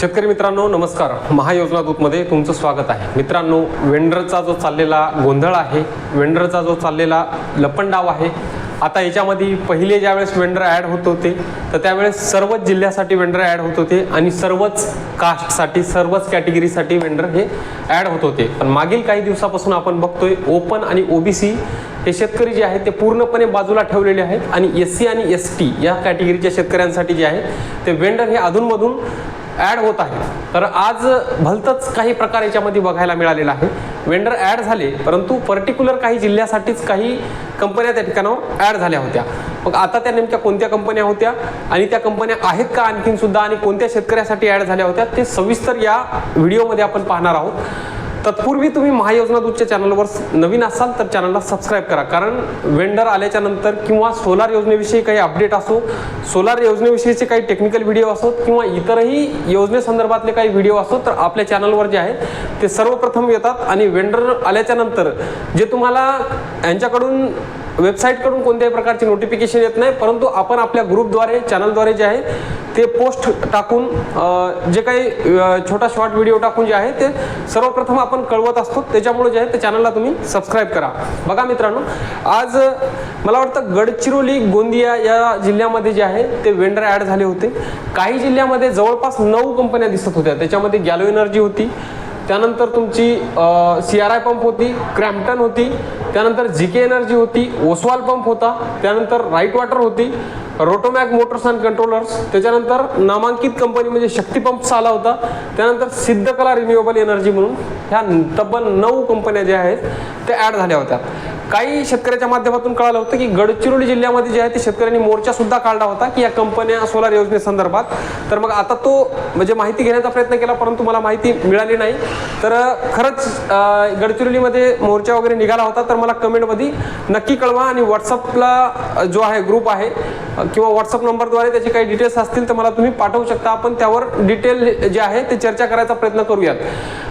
शेतकरी मित्रांनो नमस्कार. महायोजना दूतमध्ये तुमचं स्वागत आहे. मित्रांनो वेंडरचा जो चाललेला गोंधळ आहे वेंडरचा जो चाललेला लपंडाव आहे आता याच्यामध्ये पहिले ज्यावेळेस वेंडर ॲड होत होते तर त्यावेळेस सर्वच जिल्ह्यासाठी वेंडर ॲड होत होते आणि सर्वच कास्टसाठी सर्वच कॅटेगरीसाठी वेंडर हे ॲड होत होते. पण मागील काही दिवसापासून आपण बघतोय ओपन आणि ओबीसी हे शेतकरी जे आहेत ते पूर्णपणे बाजूला ठेवलेले आहेत आणि एस सी आणि एस टी या कॅटेगरीच्या शेतकऱ्यांसाठी जे आहे ते वेंडर हे अधूनमधून ॲड होत आहे. तर आज भलतंच काही प्रकार याच्यामध्ये बघायला मिळालेला आहे. वेंडर ॲड झाले परंतु पर्टिक्युलर काही जिल्ह्यासाठीच काही कंपन्या त्या ठिकाणावर ॲड झाल्या होत्या. मग आता त्या नेमक्या कोणत्या कंपन्या होत्या आणि त्या कंपन्या आहेत का आणखीन सुद्धा आणि कोणत्या शेतकऱ्यासाठी ॲड झाल्या होत्या ते सविस्तर या व्हिडिओमध्ये आपण पाहणार आहोत. तत्पूर्वी तुम्ही महायोजना दूतच्या चॅनलवर नवीन असाल तर चॅनलला सबस्क्राईब करा. कारण वेंडर आल्याच्यानंतर किंवा सोलार योजनेविषयी काही अपडेट असो सोलार योजनेविषयीचे काही टेक्निकल व्हिडिओ असोत किंवा इतरही योजनेसंदर्भातले काही व्हिडिओ असो तर आपल्या चॅनलवर जे आहे ते सर्वप्रथम येतात आणि वेंडर आल्याच्यानंतर जे तुम्हाला यांच्याकडून वेबसाईटकडून कोणत्याही प्रकारची नोटिफिकेशन येत नाही परंतु आपण आपल्या ग्रुपद्वारे चॅनलद्वारे जे आहे ते पोस्ट टाकून जे काही छोटा शॉर्ट व्हिडिओ टाकून जे आहे ते सर्वप्रथम आपण कळवत असतो. त्याच्यामुळे जे आहे ते चॅनलला तुम्ही सबस्क्राईब करा. बघा मित्रांनो आज मला वाटतं गडचिरोली गोंदिया या जिल्ह्यामध्ये जे आहे ते वेंडर ॲड झाले होते. काही जिल्ह्यामध्ये जवळपास नऊ कंपन्या दिसत होत्या. त्याच्यामध्ये गॅलो एनर्जी होती. त्यानंतर तुमची सी आर आय पंप होती क्रॅम्प्टन होती. त्यानंतर जी के एनर्जी होती ओसवाल पंप होता. त्यानंतर राईट वॉटर होती. रोटोमॅक मोटर्स अँड कंट्रोलर्स त्याच्यानंतर नामांकित कंपनी म्हणजे शक्तीपंप्स आला होता. त्यानंतर सिद्धकला रिन्युएबल एनर्जी म्हणून ह्या तब्बल नऊ कंपन्या ज्या आहेत त्या ॲड झाल्या होत्या. काही शेतकऱ्याच्या माध्यमातून कळालं होतं की गडचिरोली जिल्ह्यामध्ये जे आहे ते शेतकऱ्यांनी मोर्चा सुद्धा काढला होता की या कंपन्या सोलार योजनेसंदर्भात. तर मग आता तो म्हणजे माहिती घेण्याचा प्रयत्न केला परंतु मला माहिती मिळाली नाही. तर खरंच गडचिरोलीमध्ये मोर्चा वगैरे निघाला होता. तर मला कमेंटमध्ये नक्की कळवा आणि व्हॉट्सअपला जो आहे ग्रुप आहे किंवा व्हॉट्सअप नंबरद्वारे त्याचे काही डिटेल्स असतील तर मला तुम्ही पाठवू शकता. आपण त्यावर डिटेल जे आहे ते चर्चा करायचा प्रयत्न करूयात.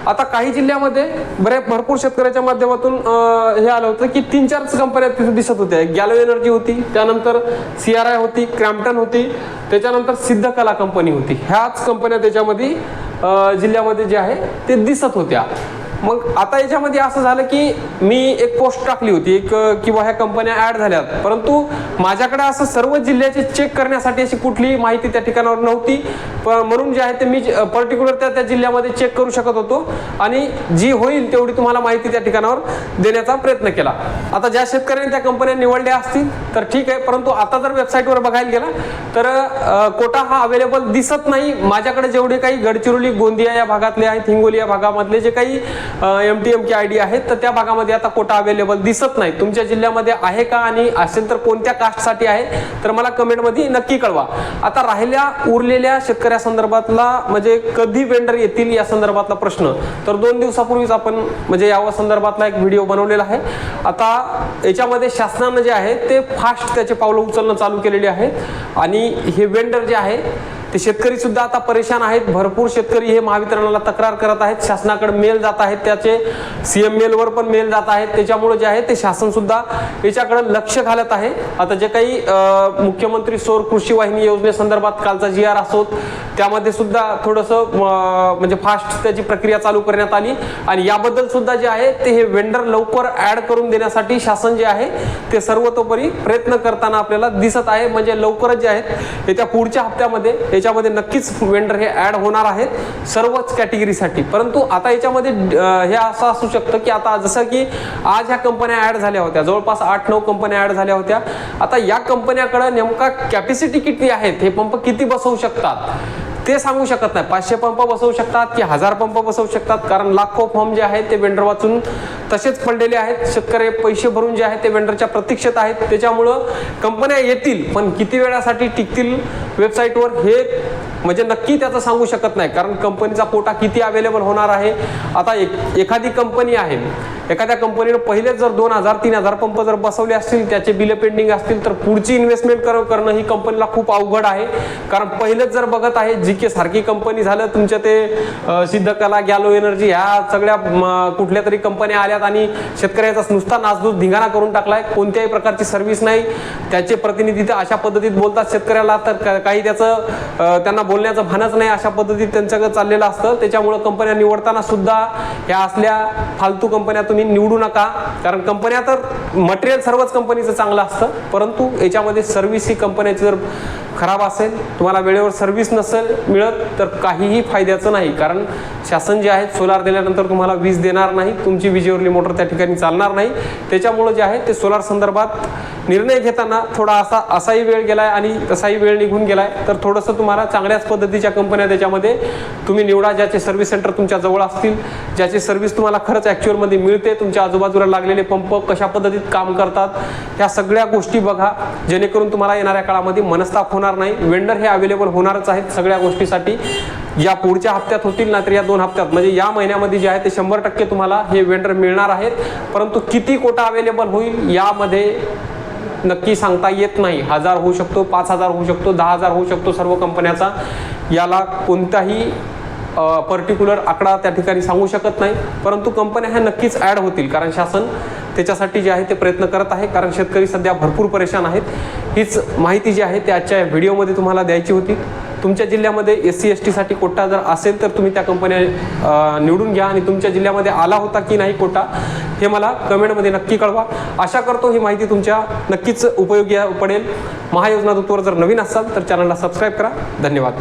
आता काही जिल्ह्यामध्ये बऱ्या भरपूर शेतकऱ्याच्या माध्यमातून हे आलं होतं की तीन चारच कंपन्या तिथे दिसत होत्या गॅलो एनर्जी होती त्यानंतर सी आर आय होती क्रॅम्प्टन होती त्याच्यानंतर सिद्ध कला कंपनी होती. ह्याच कंपन्या त्याच्यामध्ये जिल्ह्यामध्ये जे आहे ते दिसत होत्या. मग आता याच्यामध्ये असं झालं की मी एक पोस्ट टाकली होती एक किंवा ह्या कंपन्या ॲड झाल्यात. परंतु माझ्याकडे असं सर्व जिल्ह्याचे चेक करण्यासाठी अशी कुठलीही माहिती त्या ठिकाणावर नव्हती. प- म्हणून जे आहे ते मी पर्टिक्युलर त्या त्या जिल्ह्यामध्ये चेक करू शकत होतो. आणि जी होईल तेवढी तुम्हाला माहिती त्या ठिकाणावर देण्याचा प्रयत्न केला. आता ज्या शेतकऱ्यांनी त्या कंपन्या निवडल्या असतील तर ठीक आहे. परंतु आता जर वेबसाईटवर बघायला गेला तर कोटा हा अवेलेबल दिसत नाही. माझ्याकडे जेवढे काही गडचिरोली गोंदिया या भागातले आहेत हिंगोली या भागामधले जे काही M T M K I D आहेत तर त्या भागामध्ये आता कोटा अवेलेबल दिसत नाही तुमच्या जिल्ह्यामध्ये आहे का आणि असेल तर कोणत्या कास्टसाठी आहे? तर मला कमेंटमध्ये नक्की कळवा. आता राहिल्या उरलेल्या शेतकऱ्यासंदर्भातला म्हणजे कधी वेंडर येतील या संदर्भातला प्रश्न? तर दोन दिवसापूर्वीच आपण म्हणजे या संदर्भातला एक व्हिडिओ बनवलेला आहे. आता याच्यामध्ये शासनानं जे आहे ते फास्ट त्याचे पावलं उचलणं चालू केलेली आहे आणि हे वेंडर जे आहे ते शेतकरी सुद्धा आता परेशान आहेत. भरपूर शेतकरी हे महावितरणाला तक्रार करत आहेत. शासनाकडे मेल जात आहेत त्याचे. सीएम मेलवर पण मेल जात आहेत. त्याच्यामुळे जे आहे ते शासन सुद्धा याच्याकडे लक्ष घालत आहे. आता जे काही मुख्यमंत्री सौर कृषी वाहिनी योजनेसंदर्भात कालचा जी आर असोत त्यामध्ये सुद्धा थोडंसं म्हणजे फास्ट त्याची प्रक्रिया चालू करण्यात आली. आणि याबद्दल सुद्धा जे आहे ते हे वेंडर लवकर ऍड करून देण्यासाठी शासन जे आहे ते सर्वतोपरी प्रयत्न करताना आपल्याला दिसत आहे. म्हणजे लवकरच जे आहेत येत्या पुढच्या हप्त्यामध्ये याच्यामध्ये नक्कीच वेंडर हे ऍड होणार आहेत सर्वच कॅटेगरीसाठी परंतु आता याच्यामध्ये हे असं असू शकतं की आता जसं की आज ह्या कंपन्या ऍड झाल्या होत्या. जवळपास आठ नऊ कंपन्या ऍड झाल्या होत्या. आता या कंपन्याकडे नेमका कॅपॅसिटी किती आहेत हे पंप किती बसवू शकतात? ते सांगू शकत नाही. पाचशे पंप बसवू शकतात की हजार पंप बसवू शकतात? कारण लाखो फॉर्म जे आहेत ते वेंडर वाचून तसेच पडलेले आहेत. शेतकरी पैसे भरून जे आहेत ते वेंडरच्या प्रतीक्षेत आहेत. त्याच्यामुळं कंपन्या येतील पण किती वेळासाठी टिकतील वेबसाईटवर हे म्हणजे नक्की त्याचं सांगू शकत नाही. कारण कंपनीचा कोटा किती अवेलेबल होणार आहे? आता एक एखादी कंपनी आहे एखाद्या कंपनीनं पहिलेच जर दोन हजार तीन हजार पंप जर बसवले असतील त्याचे बिल पेंडिंग असतील तर पुढची इन्व्हेस्टमेंट कर करणं ही कंपनीला खूप अवघड आहे. कारण पहिलेच जर बघत आहे जी के सारखी कंपनी झालं तुमच्या ते सिद्धकला गॅलो एनर्जी ह्या सगळ्या कुठल्या तरी कंपन्या आल्यात आणि शेतकऱ्याचा नुसता नासधूस धिंगाणा करून टाकलाय कोणत्याही प्रकारची सर्व्हिस नाही. त्याचे प्रतिनिधी तर अशा पद्धतीत बोलतात शेतकऱ्याला तर काही त्याचं त्यांना बोलण्याचं भानच नाही अशा पद्धतीत त्यांच्याकडे चाललेलं असतं. त्याच्यामुळं कंपन्या निवडताना सुद्धा ह्या असल्या फालतू कंपन्या तुम्ही निवडू नका. कारण कंपन्या तर मटेरियल सर्वच कंपनीचं चांगलं असतं. परंतु याच्यामध्ये सर्व्हिस ही कंपन्याची जर खराब असेल तुम्हाला वेळेवर सर्व्हिस नसेल मिळत तर काहीही फायद्याचं नाही. कारण शासन जे आहे सोलार दिल्यानंतर तुम्हाला वीज देणार नाही तुमची विजेवरली मोटर त्या ठिकाणी चालणार नाही. त्याच्यामुळं जे आहे ते सोलार संदर्भात निर्णय घेताना थोडा असा असाही वेळ गेला आहे आणि तसाही वेळ निघून गेला आहे तर थोडंसं तुम्हाला चांगल्याच पद्धतीच्या कंपन्या त्याच्यामध्ये तुम्ही निवडा ज्याचे सर्व्हिस सेंटर तुमच्या जवळ असतील. ज्याची सर्व्हिस तुम्हाला खरंच ॲक्च्युअलमध्ये मिळते तुमच्या आजूबाजूला लागलेले पंप कशा पद्धतीत काम करतात ह्या सगळ्या गोष्टी बघा. जेणेकरून तुम्हाला येणाऱ्या काळामध्ये मनस्ताप होणार नाही. वेंडर हे अवेलेबल होणारच आहेत सगळ्या गोष्टीसाठी. या पुढच्या हप्त्यात होतील ना तर या दोन हप्त्यात. म्हणजे या महिन्यामध्ये जे आहे ते शंभर टक्के तुम्हाला हे वेंडर मिळणार आहेत. परंतु किती कोटा अवेलेबल होईल यामध्ये नक्की सांगता येत नाही. हजार होऊ शकतो पाच हजार होऊ शकतो दहा हजार होऊ शकतो सर्व कंपन्याचा. याला कोणताही पर्टिक्युलर आकडा त्या ठिकाणी सांगू शकत नाही. परंतु कंपन्या ह्या नक्कीच ॲड होतील कारण शासन त्याच्यासाठी जे आहे ते प्रयत्न करत आहे. कारण शेतकरी सध्या भरपूर परेशान आहेत. हीच माहिती जी आहे ते आजच्या व्हिडिओमध्ये तुम्हाला द्यायची होती. तुमच्या जिल्ह्यामध्ये एस सी एस टीसाठी कोटा जर असेल तर तुम्ही त्या कंपन्या निवडून घ्या. आणि तुमच्या जिल्ह्यामध्ये आला होता की नाही कोटा हे मला कमेंटमध्ये नक्की कळवा. आशा करतो ही माहिती तुमच्या नक्कीच उपयोगी पडेल. महायोजना दूतवर जर नवीन असाल तर चॅनलला सबस्क्राईब करा. धन्यवाद.